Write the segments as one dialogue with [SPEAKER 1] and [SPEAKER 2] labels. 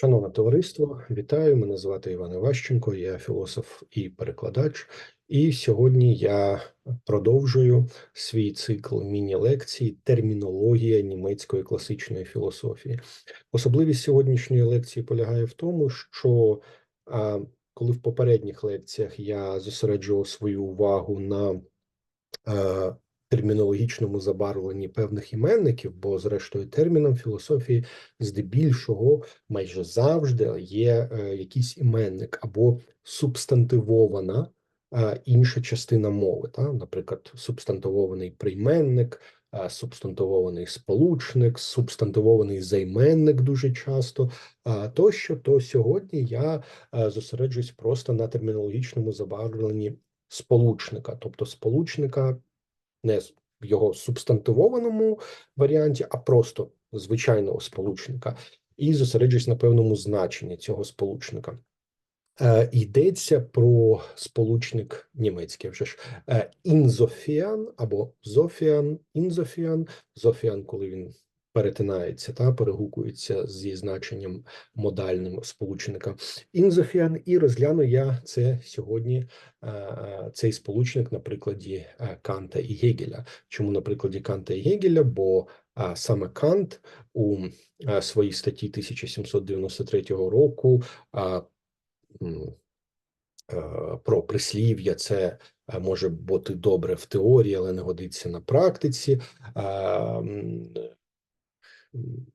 [SPEAKER 1] Шановне товариство, вітаю! Мене звати Іван Іващенко, я філософ і перекладач. І сьогодні я продовжую свій цикл міні-лекцій термінологія німецької класичної філософії. Особливість сьогоднішньої лекції полягає в тому, що коли в попередніх лекціях я зосереджував свою увагу на термінологічному забарвленні певних іменників, бо, зрештою, терміном філософії здебільшого майже завжди є е, якийсь іменник або субстантивована е, інша частина мови, та, наприклад, субстантивований прийменник. е, Субстантивований сполучник, субстантивований займенник дуже часто а, тощо, то сьогодні я зосереджуюсь просто на термінологічному забарвленні сполучника, тобто сполучника не в його субстантивованому варіанті, а просто звичайного сполучника, і зосереджуюсь на певному значенні цього сполучника. Е, йдеться про сполучник німецький вже ж. Е, інзофіан або зофіан, інзофіан, зофіан, коли він перетинається та перегукується зі значенням модальним сполучника інзофіан, і розгляну я це сьогодні, е, е, цей сполучник на прикладі е, Канта і Гегеля. Чому на прикладі Канта і Гегеля? Бо саме Кант у своїй статті 1793 року про прислів'я це може бути добре в теорії, але не годиться на практиці.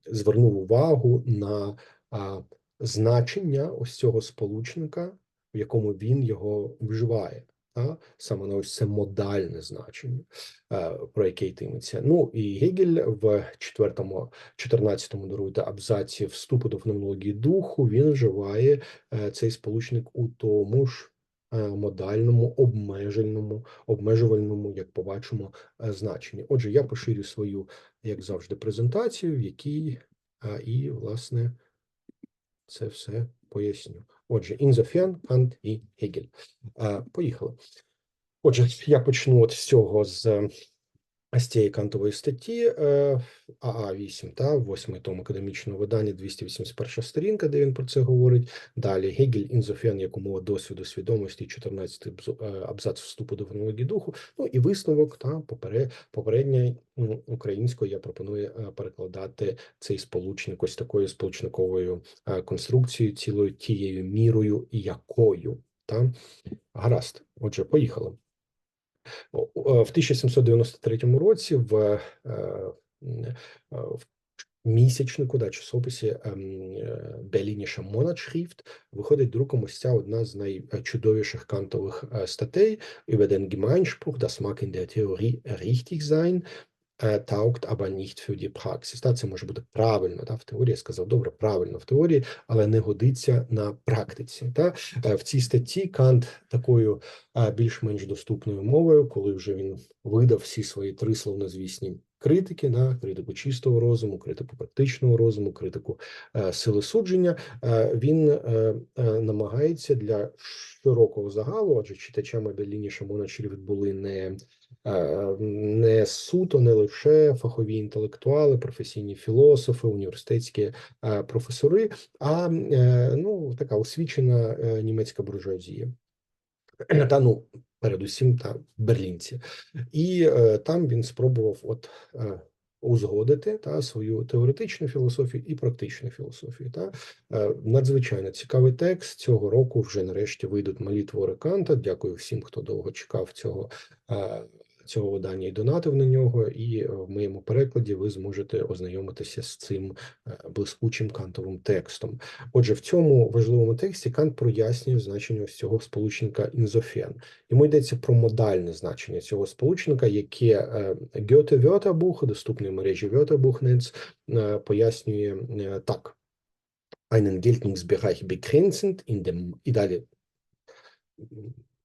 [SPEAKER 1] Звернув увагу на значення ось цього сполучника, в якому він його вживає. Та? Саме на ось це модальне значення, е, про яке йтиметься. Ну і Гегель в четвертому, 14-му даруйте абзаці вступу до феноменології духу він вживає е, цей сполучник у тому ж е, модальному, обмеженому, обмежувальному, як побачимо, значенні. Отже, я поширю свою, як завжди, презентацію, в якій а, і, власне, це все поясню. Отже, інзофіан, Кант і Гегель. А, Поїхали. Отже, я почну от з цього з, е, з цієї кантової статті АА 8, та восьмий том академічного видання, 281 сторінка, де він про це говорить. Далі Гегель, інзофіан як умова досвіду свідомості, 14 абзу- е, абзац вступу до фенології духу. Ну і висновок та попере, попередньої українською я пропоную е, перекладати цей сполучник ось такою сполучниковою е, конструкцією, цілою тією мірою, якою. Та? Гаразд. Отже, поїхали. О, В 1793 році в, е, е, в місячнику, да, часописі Белініша е, виходить друком ось ця одна з найчудовіших кантових е, статей über den Gemeinspruch, das mag in der Theorie richtig sein, е, taugt aber nicht für die Praxis. Та, це може бути правильно, та, в теорії я сказав, добре, правильно в теорії, але не годиться на практиці. Та. Е, В цій статті Кант такою е, більш-менш доступною мовою, коли вже він видав всі свої три словнозвісні критики, да, критику чистого розуму, критику практичного розуму, критику е, сили судження, він намагається для широкого загалу, адже читачами Беліні Шамоначрів були не не суто, не лише фахові інтелектуали, професійні філософи, університетські е, професори, а е, ну така освічена е, німецька буржуазія. Та ну, передусім та берлінці, і е, там він спробував от е, узгодити та свою теоретичну філософію і практичну філософію. Та е, надзвичайно цікавий текст цього року. Вже нарешті вийдуть малі твори Канта. Дякую всім, хто довго чекав цього. Е, Цього видання і донатив на нього, і е, в моєму перекладі ви зможете ознайомитися з цим е, блискучим кантовим текстом. Отже, в цьому важливому тексті Кант прояснює значення ось цього сполучника інзофен. Йому йдеться про модальне значення цього сполучника, яке е, Goethe Wörterbuch, доступний мережі е, пояснює так. Einen Geltungsbereich begrenzend in dem, і далі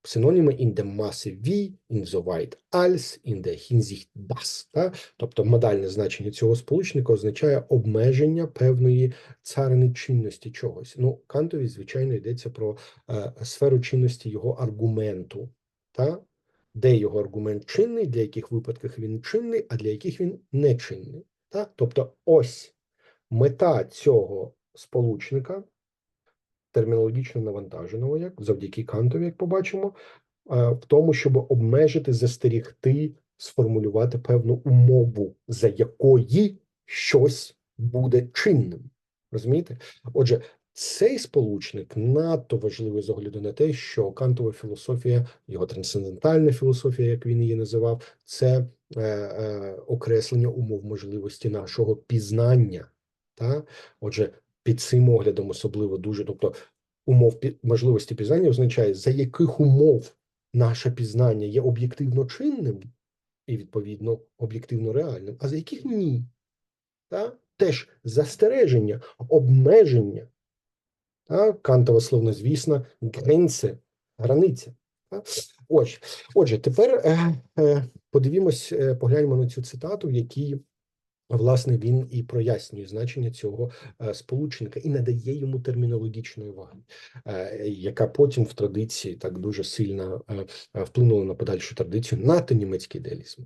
[SPEAKER 1] синоніми in der Masse wie, insoweit als, in der Hinsicht das. Та? Тобто модальне значення цього сполучника означає обмеження певної царини чинності чогось. Ну, Кантові, звичайно, йдеться про е, сферу чинності його аргументу, та? де його аргумент чинний, для яких випадків він чинний, а для яких він не чинний. Та? Тобто ось мета цього сполучника, термінологічно навантаженого, як завдяки Кантові, як побачимо, в тому, щоб обмежити, застерігти, сформулювати певну умову, за якої щось буде чинним. Розумієте? Отже, цей сполучник надто важливий з огляду на те, що кантова філософія, його трансцендентальна філософія, як він її називав, це е, е, окреслення умов можливості нашого пізнання. Та? Отже, під цим оглядом особливо дуже, тобто умов можливості пізнання означає, за яких умов наше пізнання є об'єктивно чинним і, відповідно, об'єктивно реальним, а за яких ні. Та? Теж застереження, обмеження. Та? Кантова словнозвісна гринце, границя. Та? Ось. Отже, тепер е, е, подивімось, е, погляньмо на цю цитату, в якій Власне, він і прояснює значення цього е, сполучника і надає йому термінологічної ваги, е, яка потім в традиції так дуже сильно е, вплинула на подальшу традицію НАТО німецький ідеалізм.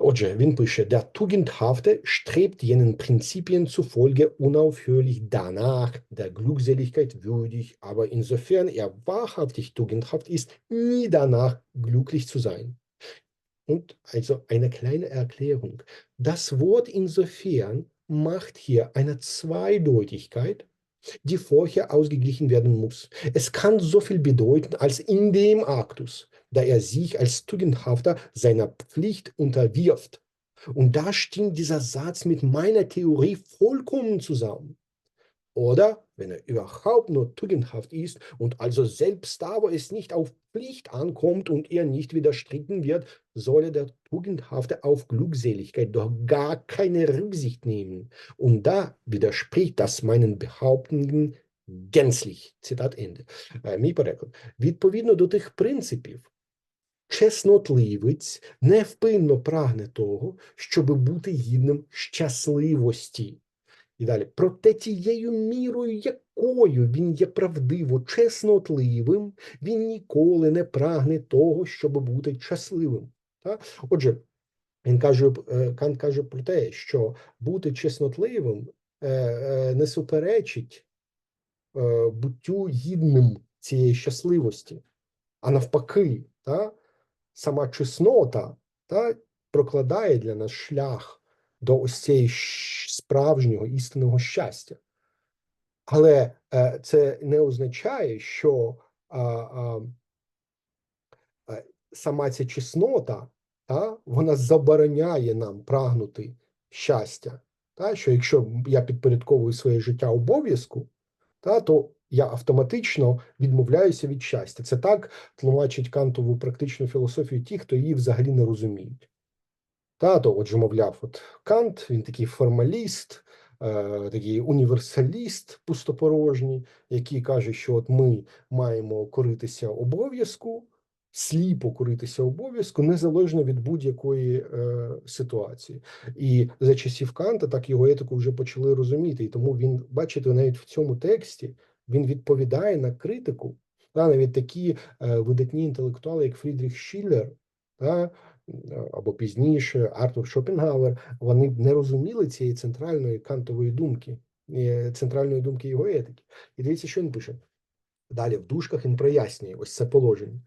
[SPEAKER 1] Отже, він пише: Der Tugendhafte strebt jenen Prinzipien zufolge unaufhörlich danach, der Glückseligkeit würdig, aber insofern er wahrhaftig tugendhaft ist, nie danach glücklich zu sein. Und also eine kleine Erklärung. Das Wort insofern macht hier eine Zweideutigkeit, die vorher ausgeglichen werden muss. Es kann so viel bedeuten als in dem Aktus, da er sich als Tugendhafter seiner Pflicht unterwirft. Und da stimmt dieser Satz mit meiner Theorie vollkommen zusammen. Oder wenn er überhaupt nur tugendhaft ist und also selbst da, wo es nicht auf Pflicht ankommt und ihr nicht widerstritten wird, solle der Tugendhafte auf Glückseligkeit doch gar keine Rücksicht nehmen. Und da widerspricht das meinen Behauptungen gänzlich. Цитат Ende. Е, Мій переклад. Відповідно до тих принципів, чеснотливець невпинно прагне того, щоб бути гідним щасливості. І далі, проте тією мірою, якою він є правдиво чеснотливим, він ніколи не прагне того, щоб бути щасливим. Так? Отже, він каже, е, Кант каже про те, що бути чеснотливим е, е, не суперечить буттю гідним цієї щасливості, а навпаки, та, сама чеснота та, прокладає для нас шлях до ось цієї справжнього істинного щастя. Але е, це не означає, що а, а, е, сама ця чеснота, та, вона забороняє нам прагнути щастя. Та, що якщо я підпорядковую своє життя обов'язку, та, то я автоматично відмовляюся від щастя. Це так тлумачить кантову практичну філософію ті, хто її взагалі не розуміють. Та, то, отже, мовляв, от Кант, він такий формаліст, е, такий універсаліст пустопорожній, який каже, що от ми маємо коритися обов'язку, сліпо коритися обов'язку, незалежно від будь-якої е, ситуації. І за часів Канта так його етику вже почали розуміти. І тому він, бачите, навіть в цьому тексті він відповідає на критику. Та, навіть такі е, видатні інтелектуали, як Фрідріх Шіллер, та, або пізніше Артур Шопенгауер, вони не розуміли цієї центральної кантової думки, е, центральної думки його етики. І дивіться, що він пише. Далі в дужках він прояснює ось це положення.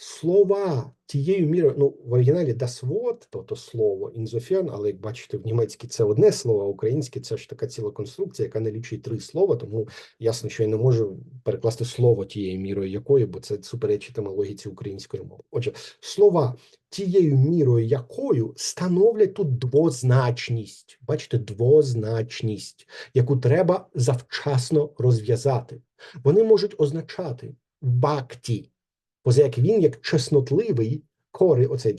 [SPEAKER 1] Слова тією мірою, ну в оригіналі das Wort, тобто слово інзофен, але як бачите, в німецькій це одне слово, а українське це ж така ціла конструкція, яка не лічить три слова, тому ясно, що я не можу перекласти слово тією мірою якої, бо це суперечитиме логіці української мови. Отже, слова тією мірою якою становлять тут двозначність. Бачите, двозначність, яку треба завчасно розв'язати. Вони можуть означати бакті, поза як він, як чеснотливий, кори, оцей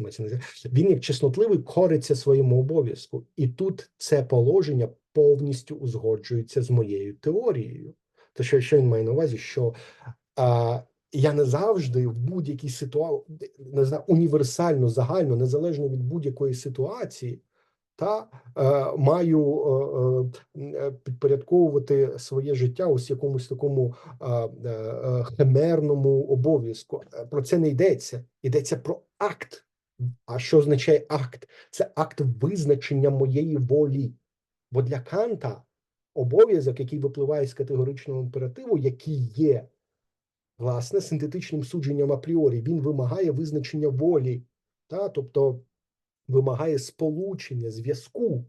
[SPEAKER 1] мається він як чеснотливий кориться своєму обов'язку. І тут це положення повністю узгоджується з моєю теорією. То що, що він має на увазі, що а, я не завжди в будь-якій ситуації, не знаю, універсально, загально, незалежно від будь-якої ситуації, та е, маю е, е, підпорядковувати своє життя ось якомусь такому е, е, химерному обов'язку. Е, Про це не йдеться. Йдеться про акт. А що означає акт? Це акт визначення моєї волі. Бо для Канта обов'язок, який випливає з категоричного імперативу, який є власне синтетичним судженням апріорі. Він вимагає визначення волі, та, тобто вимагає сполучення, зв'язку.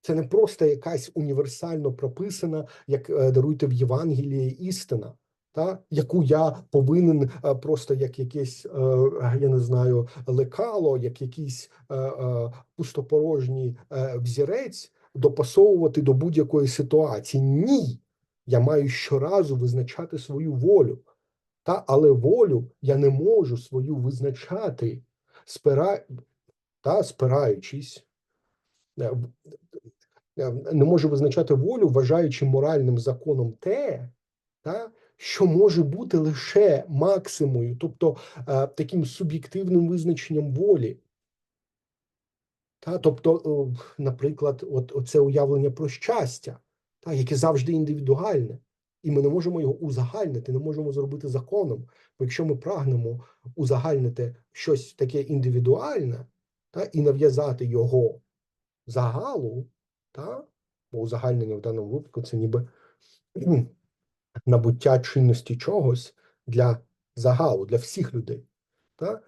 [SPEAKER 1] Це не просто якась універсально прописана, як е, даруйте в Євангелії істина, та яку я повинен е, просто як якесь, е, я не знаю, лекало, як якийсь пустопорожній взірець допасовувати до будь-якої ситуації. Ні, я маю щоразу визначати свою волю. Та, Але волю я не можу свою визначати, спира... та, спираючись, е, е, не можу визначати волю, вважаючи моральним законом те, та, що може бути лише максимою, тобто е, таким суб'єктивним визначенням волі. Та, Тобто, наприклад, от, це уявлення про щастя, та, яке завжди індивідуальне. І ми не можемо його узагальнити, не можемо зробити законом. Бо якщо ми прагнемо узагальнити щось таке індивідуальне та, і нав'язати його загалу, та, бо узагальнення в даному випадку це ніби набуття чинності чогось для загалу, для всіх людей. Та,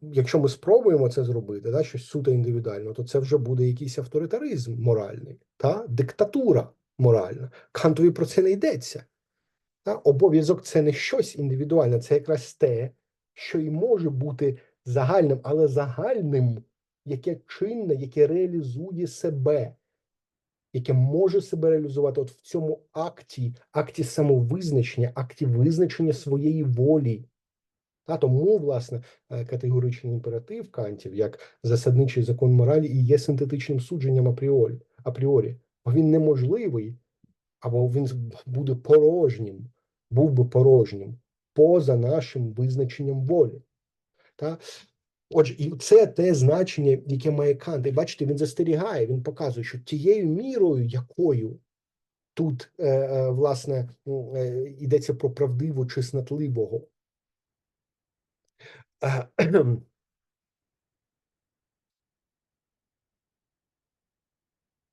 [SPEAKER 1] Якщо ми спробуємо це зробити, та, щось суто індивідуально, то це вже буде якийсь авторитаризм моральний, та диктатура моральна. Кантові про це не йдеться. Обов'язок це не щось індивідуальне, це якраз те, що і може бути загальним, але загальним, яке чинне, яке реалізує себе, яке може себе реалізувати от в цьому акті, акті самовизначення, акті визначення своєї волі. Та тому, власне, е, категоричний імператив кантів, як засадничий закон моралі, і є синтетичним судженням апріорі, апріорі бо він неможливий, або він буде порожнім, був би порожнім поза нашим визначенням волі. Та? Отже, і це те значення, яке має Кант. І бачите, він застерігає, він показує, що тією мірою, якою тут, е, е, власне, е, йдеться про правдиво. Е,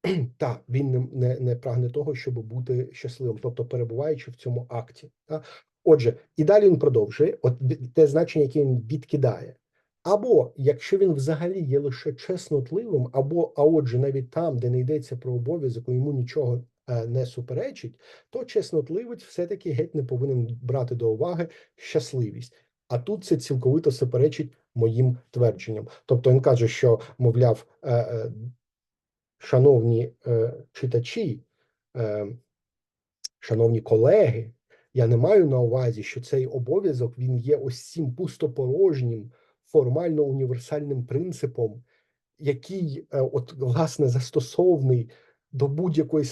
[SPEAKER 1] та він не, не не, прагне того, щоб бути щасливим, тобто перебуваючи в цьому акті. Та? Отже, і далі він продовжує от те значення, яке він відкидає. Або якщо він взагалі є лише чеснотливим, або а отже, навіть там, де не йдеться про обов'язок, йому нічого е, не суперечить, то чеснотливець все-таки геть не повинен брати до уваги щасливість. А тут це цілковито суперечить моїм твердженням. Тобто він каже, що мовляв, е, е, шановні читачі, шановні колеги, я не маю на увазі, що цей обов'язок він є ось цим пустопорожнім, формально універсальним принципом, який, е, от, власне, застосовний до будь-якої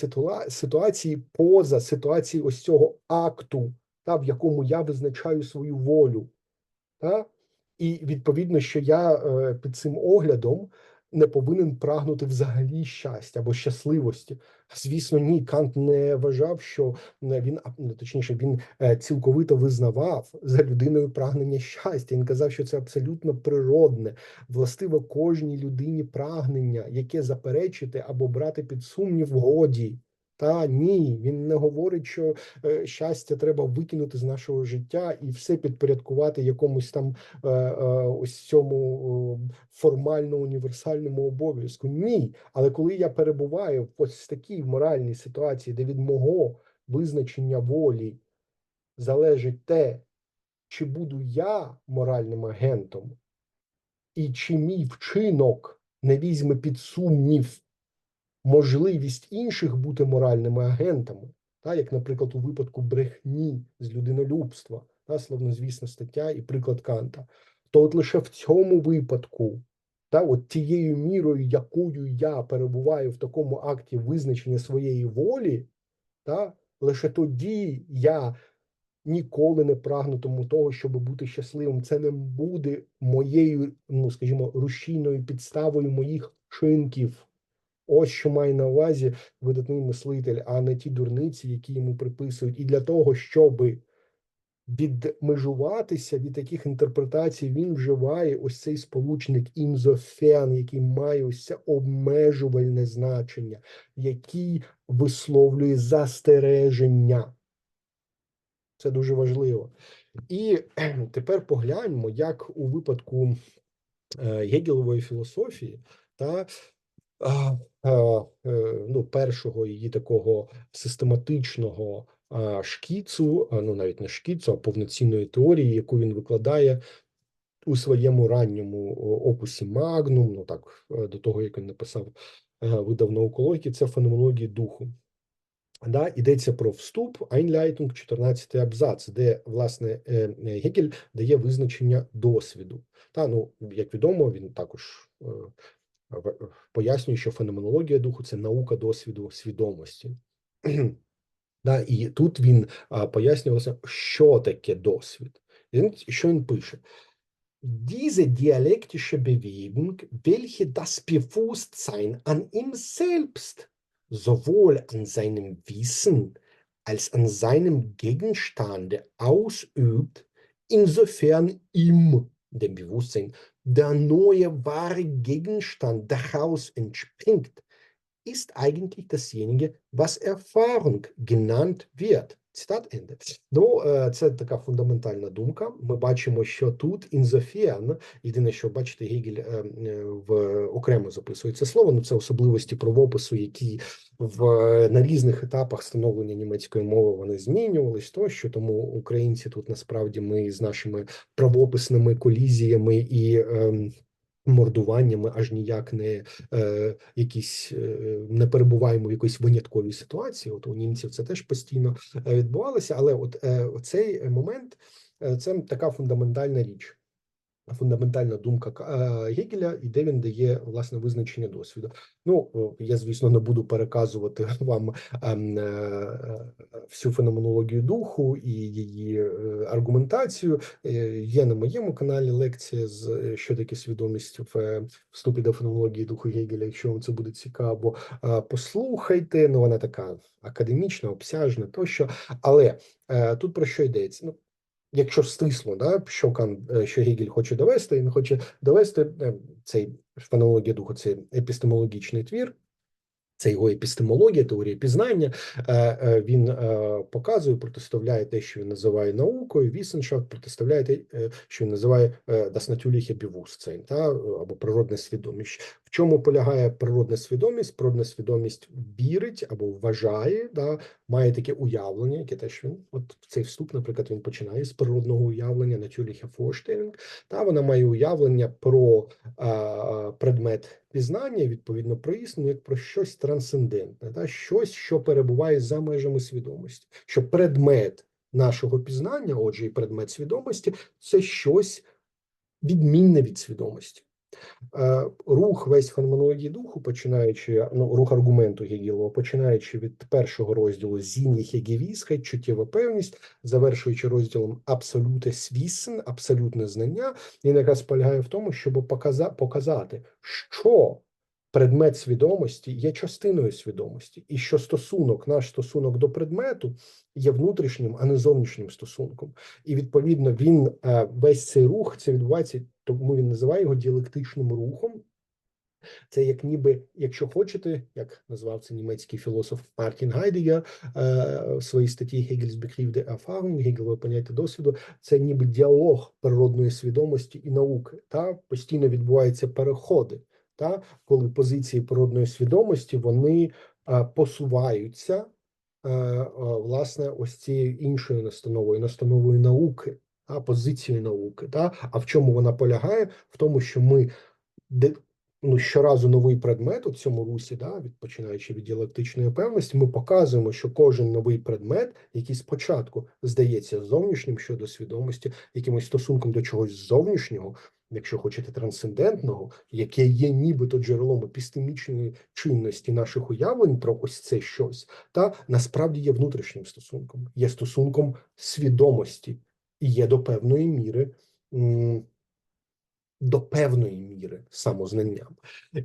[SPEAKER 1] ситуації поза ситуації ось цього акту, та, в якому я визначаю свою волю. Та? І відповідно, що я е, під цим оглядом не повинен прагнути взагалі щастя або щасливості. Звісно, ні, Кант не вважав, що е, він точніше він е, цілковито визнавав за людиною прагнення щастя. Він казав, що це абсолютно природне, властиво кожній людині прагнення, яке заперечити або брати під сумнів годі. Та ні, він не говорить, що е, щастя треба викинути з нашого життя і все підпорядкувати якомусь там е, е, ось цьому е, формально універсальному обов'язку. Ні. Але коли я перебуваю в ось такій моральній ситуації, де від мого визначення волі залежить те, чи буду я моральним агентом, і чи мій вчинок не візьме під сумнів можливість інших бути моральними агентами, та, як, наприклад, у випадку брехні з людинолюбства, та, словнозвісна стаття і приклад Канта, то от лише в цьому випадку, та, от тією мірою, якою я перебуваю в такому акті визначення своєї волі, та, лише тоді я ніколи не прагнутиму того, щоб бути щасливим. Це не буде моєю, ну скажімо, рушійною підставою моїх чинків. Ось що має на увазі видатний мислитель, а не ті дурниці, які йому приписують. І для того, щоб відмежуватися від таких інтерпретацій, він вживає ось цей сполучник «insofern», який має ось це обмежувальне значення, який висловлює застереження. Це дуже важливо. І тепер погляньмо, як у випадку е, Гегелової філософії та ну, першого її такого систематичного шкіцу, ну навіть не шкіцу, а повноцінної теорії, яку він викладає у своєму ранньому опусі Магнум, ну так е, до того як він написав, е, видав наукології, це феноменології духу. Да, йдеться про вступ, Einleitung, 14 абзац, де власне е, е, Гегель дає визначення досвіду. Та ну як відомо, він також е, пояснює, що феноменологія духу це наука досвіду свідомості. Да, і тут він а, пояснювався, що таке досвід. І він, що він пише? Diese dialektische Bewegung, welche das Bewusstsein an ihm selbst sowohl an seinem Wissen als an seinem Gegenstande ausübt, insofern ihm, dem Bewusstsein, der neue wahre Gegenstand daraus entspringt, ist eigentlich dasjenige, was Erfahrung genannt wird. Цитат Ende. Ну, е, це така фундаментальна думка. Ми бачимо, що тут інзофіан, єдине, що бачите, Гегель е, е, в окремо записує це слово. Ну це особливості правопису, які в на різних етапах становлення німецької мови вони змінювались. Тощо тому українці тут насправді ми з нашими правописними колізіями і. Мордуваннями аж ніяк не е, якісь е, не перебуваємо в якоїсь винятковій ситуації. От у німців це теж постійно е, відбувалося, але от е, цей момент е, це така фундаментальна річ. Фундаментальна думка е, Гегеля, і де він дає власне визначення досвіду. Ну я звісно не буду переказувати вам ем, е, е, всю феноменологію духу і її е, аргументацію. Е, Є на моєму каналі лекція з е, що таке свідомість в е, вступі до феноменології духу Гегеля. Якщо вам це буде цікаво, е, послухайте. Ну вона така академічна, обсяжна тощо. Але е, тут про що йдеться? Ну якщо стисло, да, що Кан, е, що Гегель хоче довести, він хоче довести е, цей фенологія духу, цей епістемологічний твір. Це його епістемологія, теорія пізнання. Е, е, Він е, показує, протиставляє те, що він називає наукою, Вісеншафт протиставляє те, що він називає е, das natürliche та або природна свідомість. В чому полягає природна свідомість? Природна свідомість вірить або вважає, да, має таке уявлення, яке теж він, от цей вступ, наприклад, він починає з природного уявлення, natürliche Vorstellung, та вона має уявлення про а, предмет пізнання, відповідно про істину, як про щось трансцендентне, та щось, що перебуває за межами свідомості, що предмет нашого пізнання, отже, і предмет свідомості, це щось відмінне від свідомості. Е, Рух весь феноменології духу, починаючи ну, рух аргументу Гегілова, починаючи від першого розділу «Зініх Гевісхай», чуттєва певність, завершуючи розділом абсолюте свісен, абсолютне знання, він якраз полягає в тому, щоб показа- показати, що предмет свідомості є частиною свідомості, і що стосунок, наш стосунок до предмету є внутрішнім, а не зовнішнім стосунком. І відповідно він е, весь цей рух це відбувається, тому він називає його діалектичним рухом. Це як ніби, якщо хочете, як назвав це німецький філософ Мартін Гайдегер е, в своїй статті Begriff der Erfahrung, Гегелове поняття досвіду, це ніби діалог природної свідомості і науки. Та постійно відбуваються переходи, та коли позиції природної свідомості вони е, посуваються е, е, власне ось цією іншою настановою, настановою науки, та позицією науки. Та а в чому вона полягає? В тому, що ми ну, щоразу новий предмет у цьому русі, да, від починаючи від діалектичної певності, ми показуємо, що кожен новий предмет, який спочатку здається зовнішнім щодо свідомості, якимось стосунком до чогось зовнішнього, якщо хочете, трансцендентного, яке є нібито джерелом епістемічної чинності наших уявлень про ось це щось, та насправді є внутрішнім стосунком, є стосунком свідомості і є до певної міри. До певної міри самознанням.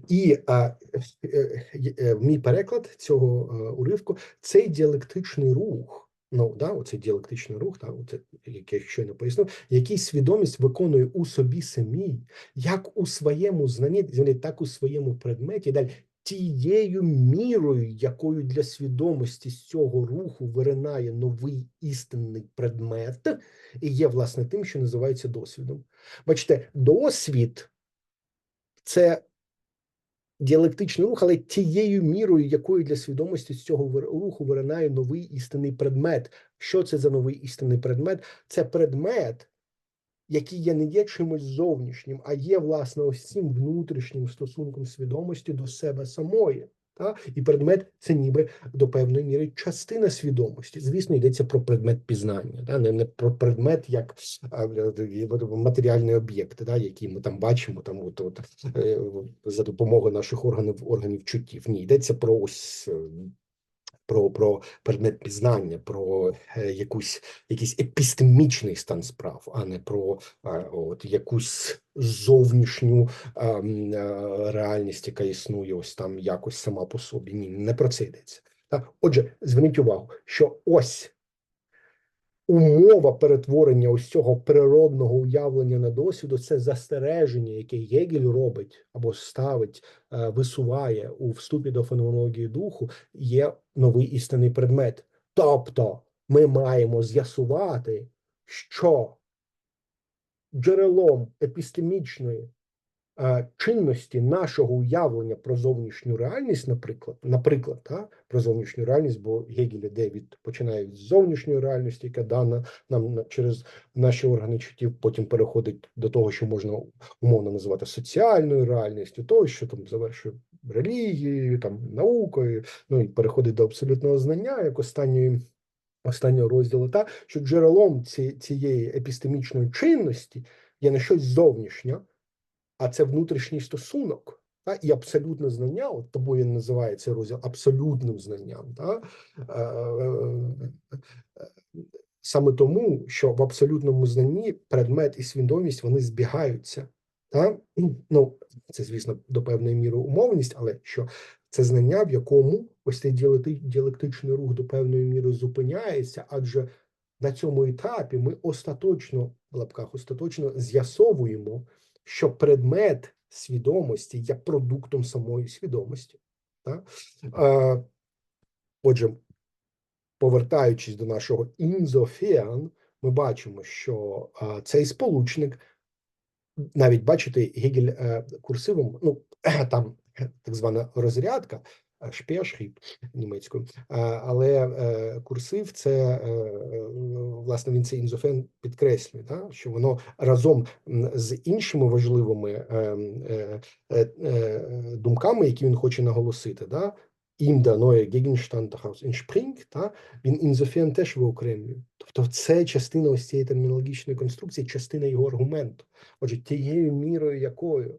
[SPEAKER 1] І а, е, е, е, мій переклад цього уривку цей діалектичний рух, ну да, оцей діалектичний рух, та оце, який я щойно пояснив, який свідомість виконує у собі самій, як у своєму знанні, так у своєму предметі, далі тією мірою, якою для свідомості з цього руху виринає новий істинний предмет, і є власне тим, що називається досвідом. Бачите, досвід це діалектичний рух, але тією мірою, якою для свідомості з цього руху виринає новий істинний предмет. Що це за новий істинний предмет? Це предмет, який є не є чимось зовнішнім, а є власне ось цим внутрішнім стосунком свідомості до себе самої. Та? І предмет це ніби до певної міри частина свідомості. Звісно, йдеться про предмет пізнання, та? Не, про предмет як е, матеріальний об'єкт, який ми там бачимо там, от, от, е, за допомогою наших органів органів чуттів. Ні, йдеться про ось. Про, про предмет пізнання, про е, якусь якийсь епістемічний стан справ, а не про е, от якусь зовнішню е, м, е, реальність, яка існує ось там якось сама по собі. Ні, не про це йдеться. Отже, зверніть увагу, що ось умова перетворення ось цього природного уявлення на досвіду це застереження, яке Єгель робить або ставить, е, висуває у вступі до феноменології духу, є новий істинний предмет. Тобто ми маємо з'ясувати, що джерелом епістемічної чинності нашого уявлення про зовнішню реальність, наприклад, наприклад, та, про зовнішню реальність, бо Гегель іде від починає від зовнішньої реальності, яка дана нам на- через наші органи чуттів, потім переходить до того, що можна умовно називати соціальною реальністю, того, що там завершує релігією, там наукою, ну і переходить до абсолютного знання як останньої. Останнього розділу, та що джерелом ці, цієї епістемічної чинності є не щось зовнішнє, а це внутрішній стосунок. Та, і абсолютне знання, от він називає цей розділ абсолютним знанням. Та? Е, е, Саме тому, що в абсолютному знанні предмет і свідомість вони збігаються. Та? Ну, це, звісно, до певної міри умовність, але що це знання, в якому ось цей діалектичний рух до певної міри зупиняється, адже на цьому етапі ми остаточно, в лапках остаточно з'ясовуємо, що предмет свідомості є продуктом самої свідомості. Так? Отже, повертаючись до нашого інзофіан, ми бачимо, що цей сполучник, навіть бачите, Гегель е, курсивом, ну там так звана розрядка, е, німецькою, але е, курсив це е, е, власне він цей інзофен підкреслює, та, що воно разом з іншими важливими е, е, е, е, думками, які він хоче наголосити, да, der neue Gegenstand daraus та, він інзофен теж виокремлює. Тобто це частина ось цієї термінологічної конструкції, частина його аргументу. Отже, тією мірою, якою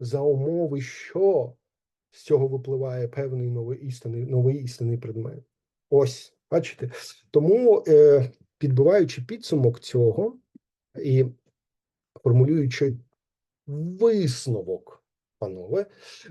[SPEAKER 1] за умови, що з цього випливає певний новий істинний, новий істинний предмет. Ось, бачите? Тому, е, підбиваючи підсумок цього і формулюючи висновок, панове,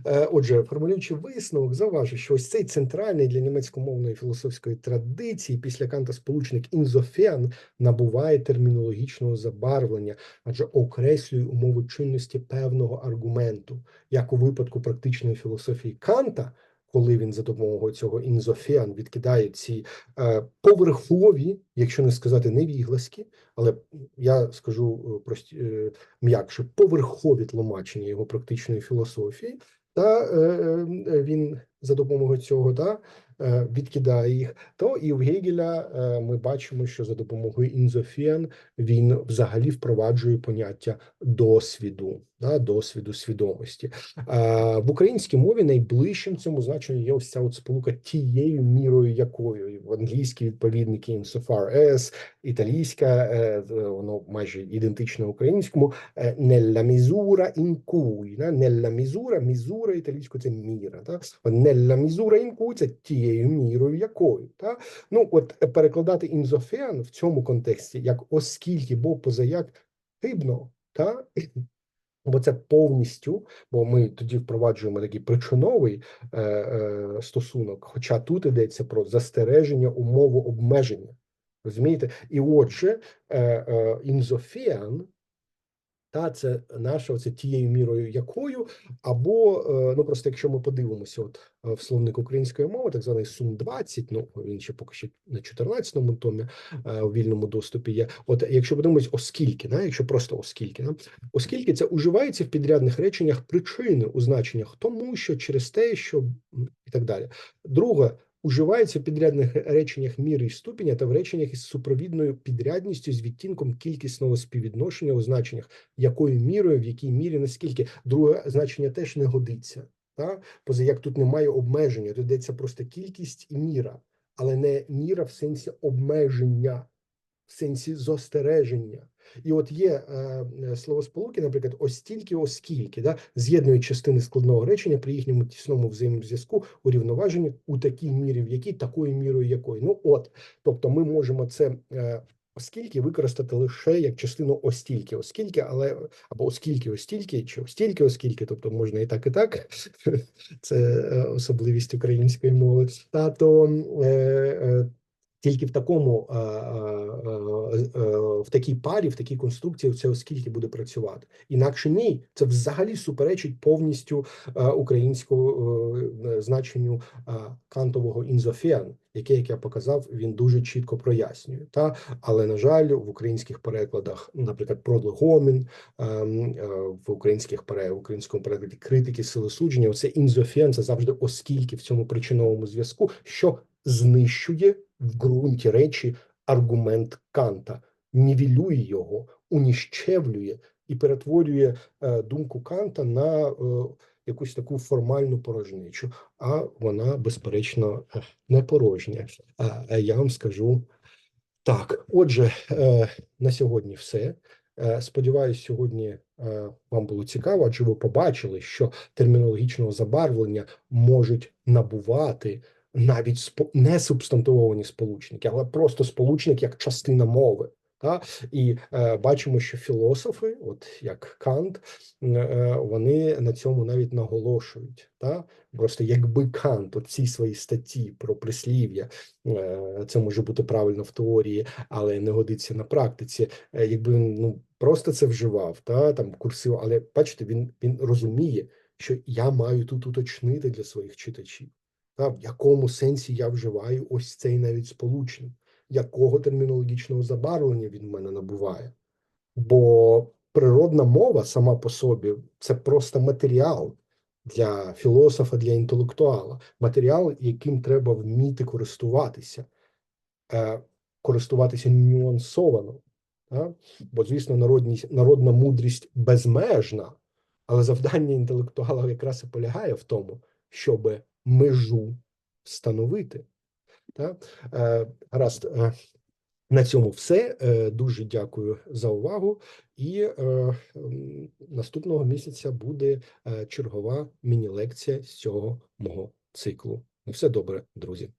[SPEAKER 1] е, отже, формулюючи висновок, зауважу, що ось цей центральний для німецькомовної філософської традиції після Канта сполучник інзофіан набуває термінологічного забарвлення, адже окреслює умови чинності певного аргументу, як у випадку практичної філософії Канта, коли він за допомогою цього інзофіан відкидає ці е, поверхові, якщо не сказати невіглаські, але я скажу е, прості, е, м'якше, поверхові тлумачення його практичної філософії, та е, е, він за допомогою цього та, е, відкидає їх, то і в Гегеля е, ми бачимо, що за допомогою інзофіан він взагалі впроваджує поняття досвіду, да, досвіду свідомості. В українській мові найближчим цьому значенню є ось ця от сполука тією мірою, якою в англійській відповідники insofar as, італійська, е, воно майже ідентичне українському, nella misura in cui, да, nella misura, мізура італійською це міра, та? In cui це тією мірою, якою. Та? Ну, от перекладати інзофеан в цьому контексті, як оскільки, бо позаяк хибно, та? Бо це повністю, бо ми тоді впроваджуємо такий причиновий е, е, стосунок, хоча тут йдеться про застереження умову обмеження. Розумієте? І отже, е, е, інзофіан, та це наша це тією мірою, якою, або е, ну просто якщо ми подивимося, от е, в словник української мови, так званий сум 20 ну він ще поки що на 14-му томі е, у вільному доступі є. От якщо подивимось, оскільки, да, якщо просто оскільки, да, оскільки це уживається в підрядних реченнях причини у значеннях тому, що через те, що і так далі. Друге, уживається в підрядних реченнях міри і ступеня та в реченнях із супровідною підрядністю з відтінком кількісного співвідношення у значеннях, якою мірою, в якій мірі, наскільки друге значення теж не годиться. Та? Поза як тут немає обмеження, тут йдеться просто кількість і міра, але не міра в сенсі обмеження, в сенсі зостереження. І от є е, е, словосполуки, наприклад, ось стільки, оскільки, да, з'єднують частини складного речення при їхньому тісному взаємозв'язку урівноважені у такій мірі, в якій такою мірою якої. Ну от, тобто, ми можемо це. Е, Оскільки використати лише як частину остільки, оскільки, але або оскільки, остільки, чи остільки, оскільки, тобто можна і так, і так. Це е, особливість української мови. Та то е, е, тільки в такому е, е, е, в такій парі, в такій конструкції, це оскільки буде працювати. Інакше ні, це взагалі суперечить повністю українському значенню кантового інзофіан, яке, як я показав, він дуже чітко прояснює. Та але на жаль, в українських перекладах, наприклад, продлегомін в українських пере, в українському перекладі критики сили судження, оце інзофіан, це завжди оскільки в цьому причиновому зв'язку, що знищує в ґрунті речі аргумент Канта, нівелює його, уніщевлює і перетворює е, думку Канта на е, якусь таку формальну порожнечу, а вона, безперечно, е, не порожня. Я вам скажу так. Отже, на сьогодні все. Сподіваюсь, сьогодні вам було цікаво, адже ви побачили, що термінологічного забарвлення можуть набувати навіть не субстантивовані сполучники, але просто сполучник як частина мови. Та і е, бачимо, що філософи, от як Кант, е, вони на цьому навіть наголошують. Та просто якби Кант у цій своїй статті про прислів'я, е, це може бути правильно в теорії, але не годиться на практиці. Е, якби він ну просто це вживав, та там курсив, але бачите, він він розуміє, що я маю тут уточнити для своїх читачів. Та в якому сенсі я вживаю ось цей навіть сполучник, якого термінологічного забарвлення він в мене набуває? Бо природна мова сама по собі це просто матеріал для філософа, для інтелектуала, матеріал, яким треба вміти користуватися, е, користуватися нюансовано. Та? Бо, звісно, народність, народна мудрість безмежна, але завдання інтелектуала якраз і полягає в тому, щоби межу встановити. Так? Е, гаразд, е, на цьому все. Е, дуже дякую за увагу. І наступного місяця буде чергова міні-лекція з цього мого циклу. Все добре, друзі.